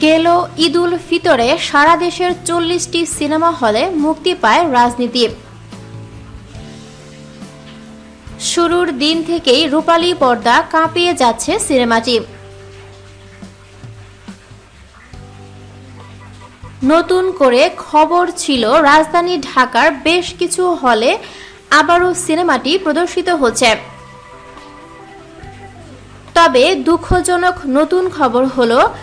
গেল ঈদুল ফিতরে সারা দেশের চল্লিশটি সিনেমা হলে মুক্তি পায় রাজনীতি। শুরুর দিন থেকেই রূপালী পর্দা কাঁপিয়ে যাচ্ছে সিনেমাটি নতুন করে খবর ছিল, রাজধানী ঢাকার বেশ কিছু হলে আবারও সিনেমাটি প্রদর্শিত হচ্ছে। তবে দুঃখজনক নতুন খবর হলো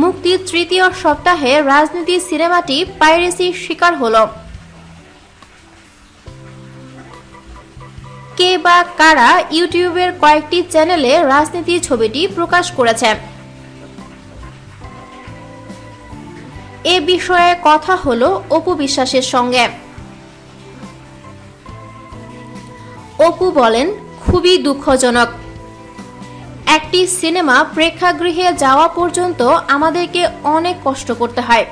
মুক্তির তৃতীয় সপ্তাহে রাজনীতি সিনেমাটি পাইরেসির শিকার হল। কে বা কারা ইউটিউবের কয়েকটি চ্যানেলে রাজনীতি ছবিটি প্রকাশ করেছে। এ বিষয়ে কথা হলো অপু বিশ্বাসের সঙ্গে। অপু বলেন, খুবই দুঃখজনক। একটি সিনেমা প্রেক্ষাগৃহে যাওয়া পর্যন্ত আমাদেরকে অনেক কষ্ট করতে হয়।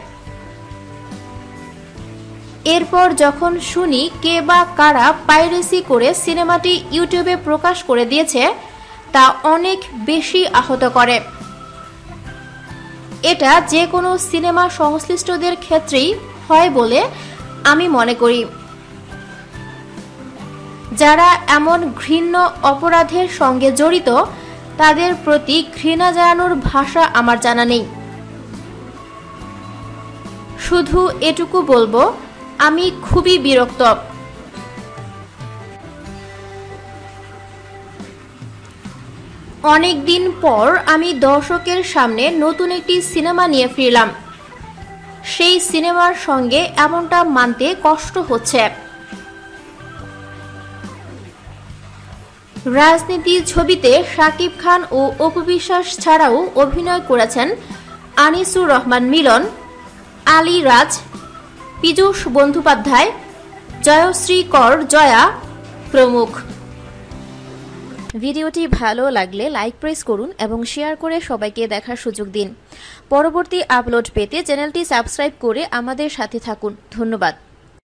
এরপর যখন শুনি কে বা কারা পাইরেসি করে সিনেমাটি ইউটিউবে প্রকাশ করে দিয়েছে, তা অনেক বেশি আহত করে। এটা যে কোনো সিনেমা সংশ্লিষ্টদের ক্ষেত্রেই হয় বলে আমি মনে করি। যারা এমন ঘৃণ্য অপরাধের সঙ্গে জড়িত তাদের প্রতি ঘৃণা জানানোর ভাষা আমার জানা নেই। শুধু এটুকু বলব, আমি খুবই বিরক্ত। অনেক দিন পর আমি দর্শকের সামনে নতুন একটি সিনেমা নিয়ে ফিরলাম। সেই সিনেমার সঙ্গে এমনটা মানতে কষ্ট হচ্ছে। রাজনীতি ছবিতে শাকিব খান ও অপবিশ্বাস ছাড়াও অভিনয় করেছেন আনিসুর রহমান মিলন, আলী রাজ, পীযূষ বন্দ্যোপাধ্যায়, জয়শ্রী কর জয়া প্রমুখ। ভিডিওটি ভালো লাগলে লাইক প্রেস করুন এবং শেয়ার করে সবাইকে দেখার সুযোগ দিন। পরবর্তী আপলোড পেতে চ্যানেলটি সাবস্ক্রাইব করে আমাদের সাথে থাকুন। ধন্যবাদ।